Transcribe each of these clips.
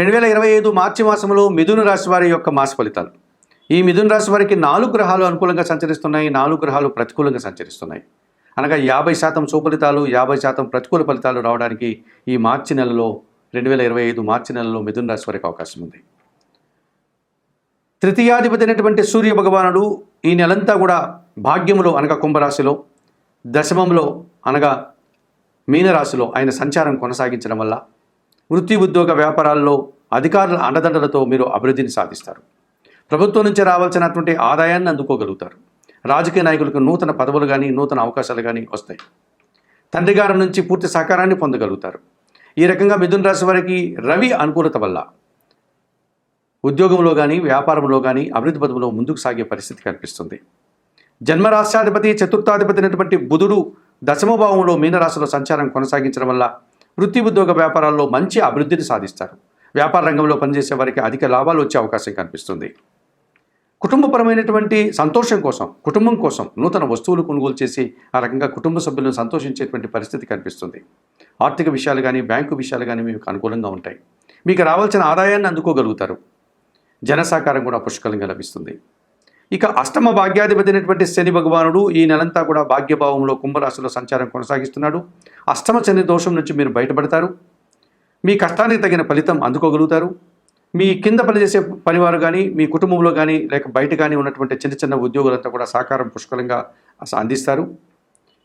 రెండు వేల ఇరవై ఐదు మార్చి మాసంలో మిథున రాశి వారి యొక్క మాస ఫలితాలు. ఈ మిథున రాశి వారికి నాలుగు గ్రహాలు అనుకూలంగా సంచరిస్తున్నాయి నాలుగు గ్రహాలు ప్రతికూలంగా సంచరిస్తున్నాయి. అనగా యాభై శాతం సుఫలితాలు యాభై శాతం ప్రతికూల ఫలితాలు రావడానికి ఈ మార్చి నెలలో రెండు వేల ఇరవై ఐదు మార్చి నెలలో మిథున రాశి వారికి అవకాశం ఉంది. తృతీయాధిపతి అయినటువంటి సూర్య భగవానుడు ఈ నెలంతా కూడా భాగ్యములో అనగా కుంభరాశిలో దశమంలో అనగా మీనరాశిలో ఆయన సంచారం కొనసాగించడం వల్ల వృత్తి ఉద్యోగ వ్యాపారాల్లో అధికారుల అండదండలతో మీరు అభివృద్ధిని సాధిస్తారు. ప్రభుత్వం నుంచి రావాల్సినటువంటి ఆదాయాన్ని అందుకోగలుగుతారు. రాజకీయ నాయకులకు నూతన పదవులు కానీ నూతన అవకాశాలు కానీ వస్తాయి. తండ్రి గారి నుంచి పూర్తి సహకారాన్ని పొందగలుగుతారు. ఈ రకంగా మిథున రాశి వారికి రవి అనుకూలత వల్ల ఉద్యోగంలో కానీ వ్యాపారంలో కానీ అభివృద్ధి పదవులో ముందుకు సాగే పరిస్థితి కనిపిస్తుంది. జన్మరాష్ట్రాధిపతి చతుర్థాధిపతి అయినటువంటి బుధుడు దశమభావంలో మీనరాశిలో సంచారం కొనసాగించడం వల్ల వృత్తి ఉద్యోగ వ్యాపారాల్లో మంచి అభివృద్ధిని సాధిస్తారు. వ్యాపార రంగంలో పనిచేసే వారికి అధిక లాభాలు వచ్చే అవకాశం కనిపిస్తుంది. కుటుంబపరమైనటువంటి సంతోషం కోసం కుటుంబం కోసం నూతన వస్తువులు కొనుగోలు చేసి ఆ రకంగా కుటుంబ సభ్యులను సంతోషించేటువంటి పరిస్థితి కనిపిస్తుంది. ఆర్థిక విషయాలు కానీ బ్యాంకు విషయాలు కానీ మీకు అనుకూలంగా ఉంటాయి. మీకు రావాల్సిన ఆదాయాన్ని అందుకోగలుగుతారు. జనసాకారం కూడా పుష్కలంగా లభిస్తుంది. ఇక అష్టమ భాగ్యాధిపతి శని భగవానుడు ఈ నెలంతా కూడా భాగ్యభావంలో కుంభరాశిలో సంచారం కొనసాగిస్తున్నాడు. అష్టమ శని దోషం నుంచి మీరు బయటపడతారు. మీ కష్టానికి తగిన ఫలితం అందుకోగలుగుతారు. మీ కింద పనిచేసే పనివారు కానీ మీ కుటుంబంలో కానీ లేక బయట కానీ ఉన్నటువంటి చిన్న చిన్న ఉద్యోగులంతా కూడా సహకారం పుష్కలంగా అందిస్తారు.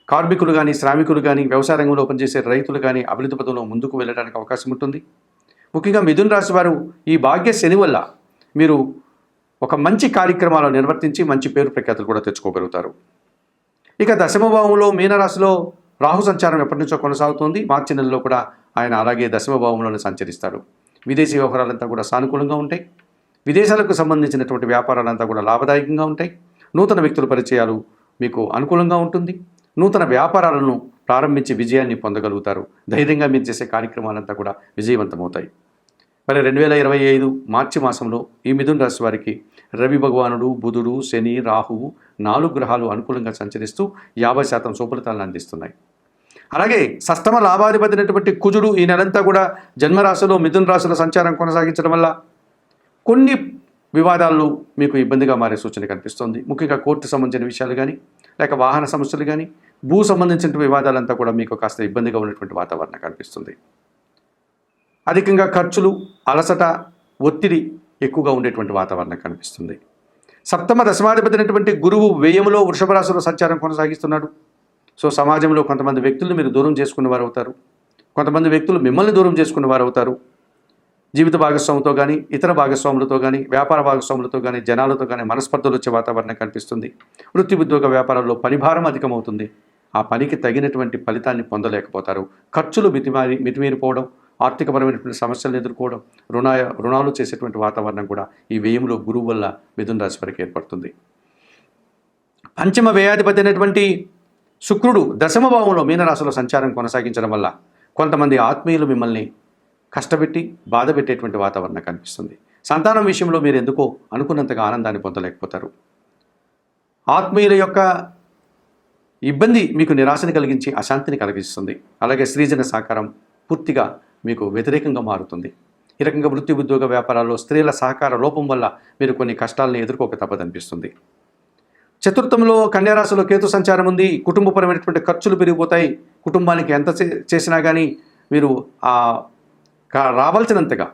కార్మికులు కానీ శ్రామికులు కానీ వ్యవసాయ రంగంలో పనిచేసే రైతులు కానీ అభివృద్ధి పదంలో ముందుకు వెళ్ళడానికి అవకాశం ఉంటుంది. ముఖ్యంగా మిథున్ రాశి వారు ఈ భాగ్య శని వల్ల మీరు ఒక మంచి కార్యక్రమాలు నిర్వర్తించి మంచి పేరు ప్రఖ్యాతులు కూడా తెచ్చుకోగలుగుతారు. ఇక దశమభావంలో మీనరాశిలో రాహు సంచారం ఎప్పటి నుంచో కొనసాగుతోంది. మార్చి నెలలో కూడా ఆయన అలాగే దశమభావంలోనే సంచరిస్తారు. విదేశీ వ్యవహారాలంతా కూడా సానుకూలంగా ఉంటాయి. విదేశాలకు సంబంధించినటువంటి వ్యాపారాలంతా కూడా లాభదాయకంగా ఉంటాయి. నూతన వ్యక్తుల పరిచయాలు మీకు అనుకూలంగా ఉంటుంది. నూతన వ్యాపారాలను ప్రారంభించి విజయాన్ని పొందగలుగుతారు. ధైర్యంగా మీరు చేసే కార్యక్రమాలంతా కూడా విజయవంతమవుతాయి. మరి రెండు వేల ఇరవై ఐదు మార్చి మాసంలో ఈ మిథున రాశి వారికి రవి భగవానుడు బుధుడు శని రాహువు నాలుగు గ్రహాలు అనుకూలంగా సంచరిస్తూ యాభై శాతం సుఫలితాలను అందిస్తున్నాయి. అలాగే సస్తమ లాభాధిపతినటువంటి కుజుడు ఈ నెలంతా కూడా జన్మరాశిలో మిథున రాశుల సంచారం కొనసాగించడం వల్ల కొన్ని వివాదాలు మీకు ఇబ్బందిగా మారే సూచన కనిపిస్తోంది. ముఖ్యంగా కోర్టు సంబంధించిన విషయాలు కానీ లేక వాహన సమస్యలు కానీ భూ సంబంధించిన వివాదాలంతా కూడా మీకు కాస్త ఇబ్బందిగా ఉన్నటువంటి వాతావరణం కనిపిస్తుంది. అధికంగా ఖర్చులు అలసట ఒత్తిడి ఎక్కువగా ఉండేటువంటి వాతావరణం కనిపిస్తుంది. సప్తమ దశమాధిపతి అయినటువంటి గురువు వ్యయంలో వృషభ రాశిలో సంచారం కొనసాగిస్తున్నాడు. సో సమాజంలో కొంతమంది వ్యక్తులను మీరు దూరం చేసుకున్న వారు అవుతారు కొంతమంది వ్యక్తులు మిమ్మల్ని దూరం చేసుకున్న వారు అవుతారు జీవిత భాగస్వామితో కానీ ఇతర భాగస్వాములతో కానీ వ్యాపార భాగస్వాములతో కానీ జనాలతో కానీ మనస్పర్ధలు వచ్చే వాతావరణం కనిపిస్తుంది. వృత్తి ఉద్యోగ వ్యాపారాల్లో పనిభారం అధికమవుతుంది. ఆ పనికి తగినటువంటి ఫలితాన్ని పొందలేకపోతారు. ఖర్చులు మితిమారి మితిమీరిపోవడం ఆర్థికపరమైనటువంటి సమస్యలను ఎదుర్కోవడం రుణ రుణాలు చేసేటువంటి వాతావరణం కూడా ఈ వ్యయంలో గురువు వల్ల మిథున రాశి వారికి ఏర్పడుతుంది. పంచమ వ్యయాధిపతి అయినటువంటి శుక్రుడు దశమ భావంలో మీనరాశిలో సంచారం కొనసాగించడం వల్ల కొంతమంది ఆత్మీయులు మిమ్మల్ని కష్టపెట్టి బాధ పెట్టేటువంటి వాతావరణం కనిపిస్తుంది. సంతానం విషయంలో మీరు ఎందుకో అనుకున్నంతగా ఆనందాన్ని పొందలేకపోతారు. ఆత్మీయుల యొక్క ఇబ్బంది మీకు నిరాశని కలిగించి అశాంతిని కలిగిస్తుంది. అలాగే సృజన సహకారం పూర్తిగా మీకు వ్యతిరేకంగా మారుతుంది. ఈ రకంగా వృత్తి ఉద్యోగ వ్యాపారాల్లో స్త్రీల సహకార లోపం వల్ల మీరు కొన్ని కష్టాలను ఎదుర్కోక తప్పదనిపిస్తుంది. చతుర్థంలో కన్యారాశిలో కేతు సంచారం ఉంది. కుటుంబపరమైనటువంటి ఖర్చులు పెరిగిపోతాయి. కుటుంబానికి ఎంత చే- చేసినా కానీ మీరు రావాల్సినంతగా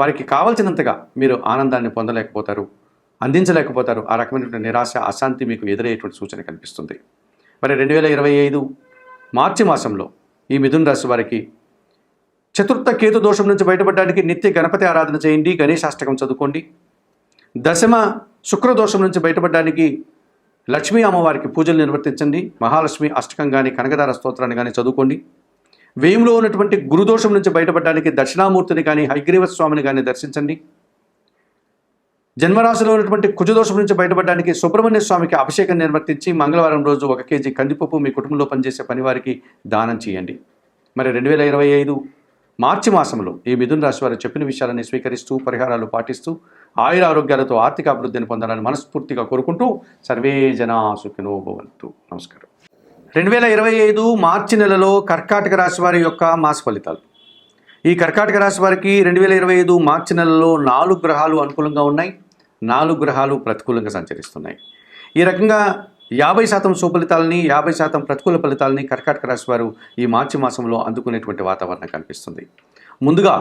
వారికి కావాల్సినంతగా మీరు ఆనందాన్ని పొందలేకపోతారు అందించలేకపోతారు. ఆ రకమైనటువంటి నిరాశ అశాంతి మీకు ఎదురయ్యేటువంటి సూచన కనిపిస్తుంది. మరి రెండు వేల ఇరవై ఐదు మార్చి మాసంలో ఈ మిథున రాశి వారికి చతుర్థ కేతు దోషం నుంచి బయటపడడానికి నిత్య గణపతి ఆరాధన చేయండి గణేశాష్టకం చదువుకోండి. దశమ శుక్ర దోషం నుంచి బయటపడడానికి లక్ష్మీ అమ్మవారికి పూజలు నిర్వర్తించండి మహాలక్ష్మి అష్టకం కానీ కనకదార స్తోత్రాన్ని కానీ చదువుకోండి. వేయంలో ఉన్నటువంటి గురుదోషం నుంచి బయటపడడానికి దక్షిణామూర్తిని కానీ హైగ్రీవ స్వామిని కానీ దర్శించండి. జన్మరాశిలో ఉన్నటువంటి కుజదోషం నుంచి బయటపడడానికి సుబ్రహ్మణ్య స్వామికి అభిషేకం నిర్వర్తించి మంగళవారం రోజు ఒక కేజీ కందిపప్పు మీ కుటుంబంలో పనిచేసే పనివారికి దానం చేయండి. మరి రెండు వేల ఇరవై ఐదు మార్చి మాసంలో ఈ మిథున రాశి వారు చెప్పిన విషయాలని స్వీకరిస్తూ పరిహారాలు పాటిస్తూ ఆయుర ఆరోగ్యాలతో ఆర్థిక అభివృద్ధిని పొందాలని మనస్ఫూర్తిగా కోరుకుంటూ సర్వే జనా సుఖినో భవంతు. నమస్కారం. రెండు వేల ఇరవై ఐదు మార్చి నెలలో కర్కాటక రాశి వారి యొక్క మాస ఫలితాలు. ఈ కర్కాటక రాశి వారికి రెండు వేల ఇరవై ఐదు మార్చి నెలలో నాలుగు గ్రహాలు అనుకూలంగా ఉన్నాయి. నాలుగు గ్రహాలు ప్రతికూలంగా సంచరిస్తున్నాయి. ఈ రకంగా యాభై శాతం సుఫలితాలని యాభై శాతం ప్రతికూల ఫలితాలని కర్కాటక రాశి వారు ఈ మార్చి మాసంలో అందుకునేటువంటి వాతావరణం కనిపిస్తుంది. ముందుగా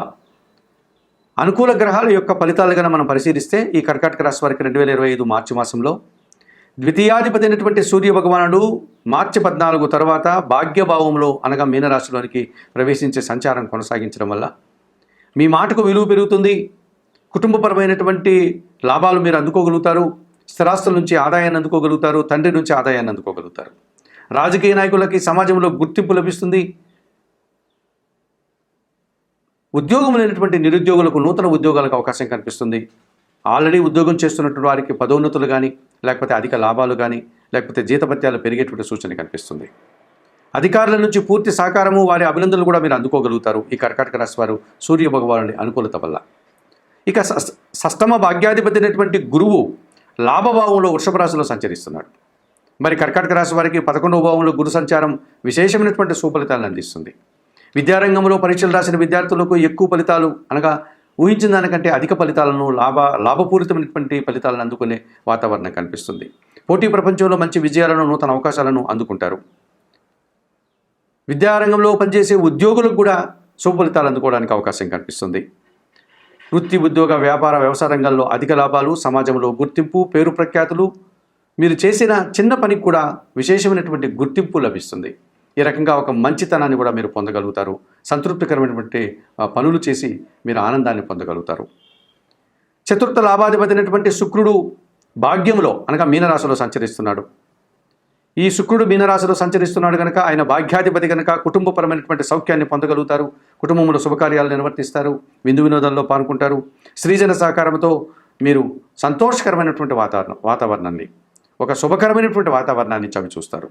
అనుకూల గ్రహాల యొక్క ఫలితాలు కనుక మనం పరిశీలిస్తే ఈ కర్కాటక రాశి వారికి రెండు వేల ఇరవై ఐదు మార్చి మాసంలో ద్వితీయాధిపతి అయినటువంటి సూర్య భగవానుడు మార్చి పద్నాలుగు తర్వాత భాగ్యభావంలో అనగా మీనరాశిలోనికి ప్రవేశించే సంచారం కొనసాగించడం వల్ల మీ మాటకు విలువ పెరుగుతుంది. కుటుంబపరమైనటువంటి లాభాలు మీరు అందుకోగలుగుతారు. స్థిరాస్తుల నుంచి ఆదాయాన్ని అందుకోగలుగుతారు తండ్రి నుంచి ఆదాయాన్ని అందుకోగలుగుతారు. రాజకీయ నాయకులకి సమాజంలో గుర్తింపు లభిస్తుంది. ఉద్యోగం లేనటువంటి నిరుద్యోగులకు నూతన ఉద్యోగాలకు అవకాశం కనిపిస్తుంది. ఆల్రెడీ ఉద్యోగం చేస్తున్నటువంటి వారికి పదోన్నతులు కానీ లేకపోతే అధిక లాభాలు కానీ లేకపోతే జీతభత్యాలు పెరిగేటువంటి సూచన కనిపిస్తుంది. అధికారుల నుంచి పూర్తి సహకారము వారి అభినందనలు కూడా మీరు అందుకోగలుగుతారు. ఈ కర్కాటక రాశి వారు సూర్య భగవానుడి అనుకూలత వల్ల. ఇక స- సష్టమ భాగ్యాధిపతి అయినటువంటి గురువు లాభభావంలో వృషభ రాశిలో సంచరిస్తున్నాడు. మరి కర్కాటక రాశి వారికి పదకొండవ భావంలో గురు సంచారం విశేషమైనటువంటి సుఫలితాలను అందిస్తుంది. విద్యారంగంలో పరీక్షలు రాసిన విద్యార్థులకు ఎక్కువ ఫలితాలు అనగా ఊహించిన దానికంటే అధిక ఫలితాలను లాభ లాభపూరితమైనటువంటి ఫలితాలను అందుకునే వాతావరణం కనిపిస్తుంది. పోటీ ప్రపంచంలో మంచి విజయాలను నూతన అవకాశాలను అందుకుంటారు. విద్యారంగంలో పనిచేసే ఉద్యోగులకు కూడా శుభ ఫలితాలు అందుకోవడానికి అవకాశం కనిపిస్తుంది. వృత్తి ఉద్యోగ వ్యాపార వ్యవసాయ రంగాల్లో అధిక లాభాలు సమాజంలో గుర్తింపు పేరు ప్రఖ్యాతులు. మీరు చేసిన చిన్న పనికి కూడా విశేషమైనటువంటి గుర్తింపు లభిస్తుంది. ఈ రకంగా ఒక మంచితనాన్ని కూడా మీరు పొందగలుగుతారు. సంతృప్తికరమైనటువంటి పనులు చేసి మీరు ఆనందాన్ని పొందగలుగుతారు. చతుర్థ లాభాధిపతి అయినటువంటి శుక్రుడు భాగ్యంలో అనగా మీనరాశిలో సంచరిస్తున్నాడు. ఈ శుక్రుడు మీనరాశిలో సంచరిస్తున్నాడు కనుక ఆయన భాగ్యాధిపతి కనుక కుటుంబపరమైనటువంటి సౌఖ్యాన్ని పొందగలుగుతారు కుటుంబంలో శుభకార్యాలు నిర్వర్తిస్తారు విందు వినోదంలో పాల్గొంటారు. స్త్రీజన సహకారంతో మీరు సంతోషకరమైనటువంటి వాతావరణం వాతావరణాన్ని ఒక శుభకరమైనటువంటి వాతావరణాన్ని చవి చూస్తారు.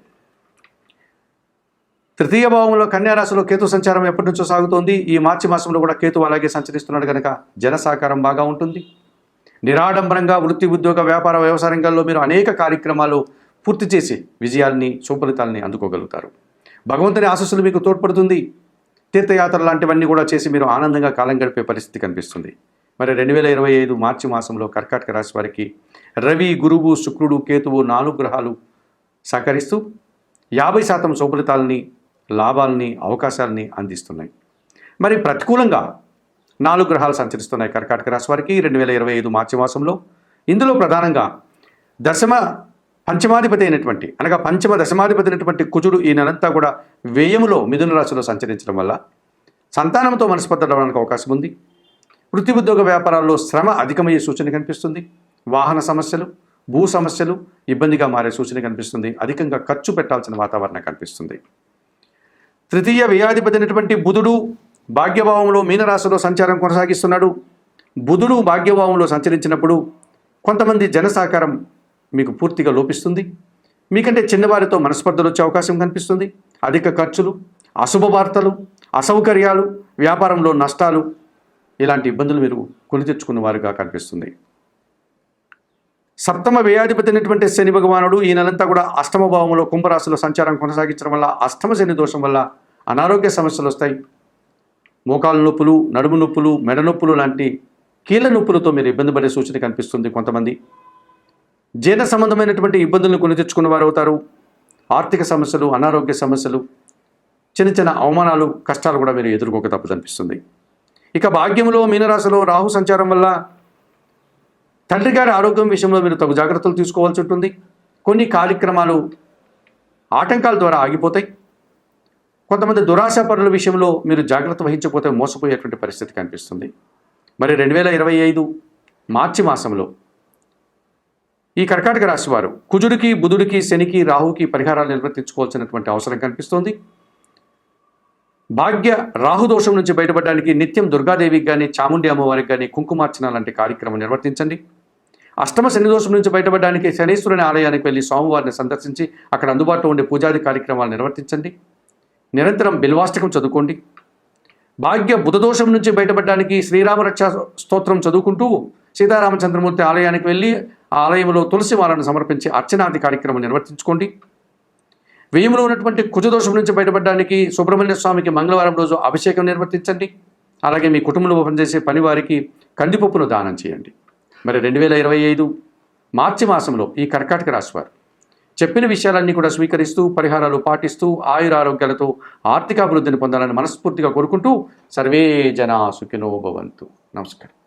తృతీయ భావంలో కన్యారాశిలో కేతు సంచారం ఎప్పటి నుంచో సాగుతోంది. ఈ మార్చి మాసంలో కూడా కేతు అలాగే సంచరిస్తున్నాడు కనుక జన సహకారం బాగా ఉంటుంది. నిరాడంబరంగా వృత్తి ఉద్యోగ వ్యాపార వ్యవసాయ రంగాల్లో మీరు అనేక కార్యక్రమాలు పూర్తి చేసి విజయాల్ని సుఫలితాలని అందుకోగలుగుతారు. భగవంతుని ఆశస్సులు మీకు తోడ్పడుతుంది. తీర్థయాత్ర లాంటివన్నీ కూడా చేసి మీరు ఆనందంగా కాలం గడిపే పరిస్థితి కనిపిస్తుంది. మరి రెండు వేల ఇరవై ఐదు మార్చి మాసంలో కర్కాటక రాశి వారికి రవి గురువు శుక్రుడు కేతువు నాలుగు గ్రహాలు సహకరిస్తూ యాభై శాతం సుఫలితాలని లాభాలని అవకాశాలని అందిస్తున్నాయి. మరి ప్రతికూలంగా నాలుగు గ్రహాలు సంచరిస్తున్నాయి కర్కాటక రాశి వారికి. రెండు వేల ఇరవై ఐదు మార్చి మాసంలో ఇందులో ప్రధానంగా దశమ పంచమాధిపతి అయినటువంటి అనగా పంచమ దశమాధిపతి అయినటువంటి కుజుడు ఈ నెలంతా కూడా వ్యయములో మిథున రాశిలో సంచరించడం వల్ల సంతానంతో మనస్పర్ధడానికి అవకాశం ఉంది. వృత్తి ఉద్యోగ వ్యాపారాల్లో శ్రమ అధికమయ్యే సూచన కనిపిస్తుంది. వాహన సమస్యలు భూ సమస్యలు ఇబ్బందిగా మారే సూచన కనిపిస్తుంది. అధికంగా ఖర్చు పెట్టాల్సిన వాతావరణం కనిపిస్తుంది. తృతీయ వ్యయాధిపతి అయినటువంటి బుధుడు భాగ్యభావంలో మీనరాశిలో సంచారం కొనసాగిస్తున్నాడు. బుధుడు భాగ్యభావంలో సంచరించినప్పుడు కొంతమంది జన సహకారం మీకు పూర్తిగా లోపిస్తుంది. మీకంటే చిన్నవారితో మనస్పర్ధలు వచ్చే అవకాశం కనిపిస్తుంది. అధిక ఖర్చులు అశుభ వార్తలు అసౌకర్యాలు వ్యాపారంలో నష్టాలు ఇలాంటి ఇబ్బందులు మీరు కొని తెచ్చుకున్న వారుగా కనిపిస్తుంది. సప్తమ వ్యయాధిపతి అయినటువంటి శని భగవానుడు ఈ నెలంతా కూడా అష్టమ భావంలో కుంభరాశిలో సంచారం కొనసాగించడం వల్ల అష్టమ శని దోషం వల్ల అనారోగ్య సమస్యలు వస్తాయి. మోకాలు నొప్పులు నడుము నొప్పులు మెడ నొప్పులు లాంటి కీళ్ళ నొప్పులతో మీరు ఇబ్బంది పడే సూచన కనిపిస్తుంది కొంతమంది. జీర్ణ సంబంధమైనటువంటి ఇబ్బందులను కొని తెచ్చుకున్న వారు అవుతారు ఆర్థిక సమస్యలు అనారోగ్య సమస్యలు చిన్న చిన్న అవమానాలు కష్టాలు కూడా మీరు ఎదుర్కోక తప్పదనిపిస్తుంది ఇక భాగ్యంలో మీనరాశిలో రాహు సంచారం వల్ల తండ్రి గారి ఆరోగ్యం విషయంలో మీరు తగు జాగ్రత్తలు తీసుకోవాల్సి ఉంటుంది. కొన్ని కార్యక్రమాలు ఆటంకాల ద్వారా ఆగిపోతాయి. కొంతమంది దురాశాపరుల విషయంలో మీరు జాగ్రత్త వహించకపోతే మోసపోయేటువంటి పరిస్థితి కనిపిస్తుంది. మరి రెండు వేల ఇరవై ఐదు మార్చి మాసంలో ఈ కర్కాటక రాశి వారు కుజుడికి బుధుడికి శనికి రాహుకి పరిహారాలు నిర్వర్తించుకోవాల్సినటువంటి అవసరం కనిపిస్తోంది. భాగ్య రాహుదోషం నుంచి బయటపడడానికి నిత్యం దుర్గాదేవికి కానీ చాముండి అమ్మవారికి కానీ కుంకుమార్చన లాంటి కార్యక్రమం నిర్వర్తించండి. అష్టమ శని దోషం నుంచి బయటపడడానికి శనీశ్వరుని ఆలయానికి వెళ్ళి స్వామివారిని సందర్శించి అక్కడ అందుబాటులో ఉండే పూజాది కార్యక్రమాలు నిర్వర్తించండి. నిరంతరం బిల్వాష్టకం చదువుకోండి. భాగ్య బుధదోషం నుంచి బయటపడడానికి శ్రీరామ రక్షా స్తోత్రం చదువుకుంటూ సీతారామచంద్రమూర్తి ఆలయానికి వెళ్ళి ఆలయంలో తులసి మాలను సమర్పించి అర్చనాది కార్యక్రమం నిర్వర్తించుకోండి. వ్యయంలో ఉన్నటువంటి కుజదోషం నుంచి బయటపడడానికి సుబ్రహ్మణ్య స్వామికి మంగళవారం రోజు అభిషేకం నిర్వర్తించండి. అలాగే మీ కుటుంబంలో పనిచేసే పనివారికి కందిపప్పును దానం చేయండి. మరి రెండు వేల ఇరవై ఐదు మార్చి మాసంలో ఈ కర్కాటక రాశివారు చెప్పిన విషయాలన్నీ కూడా స్వీకరిస్తూ పరిహారాలు పాటిస్తూ ఆయురారోగ్యాలతో ఆర్థికాభివృద్ధిని పొందాలని మనస్ఫూర్తిగా కోరుకుంటూ సర్వే జనా సుఖినో భవంతు. నమస్కారం.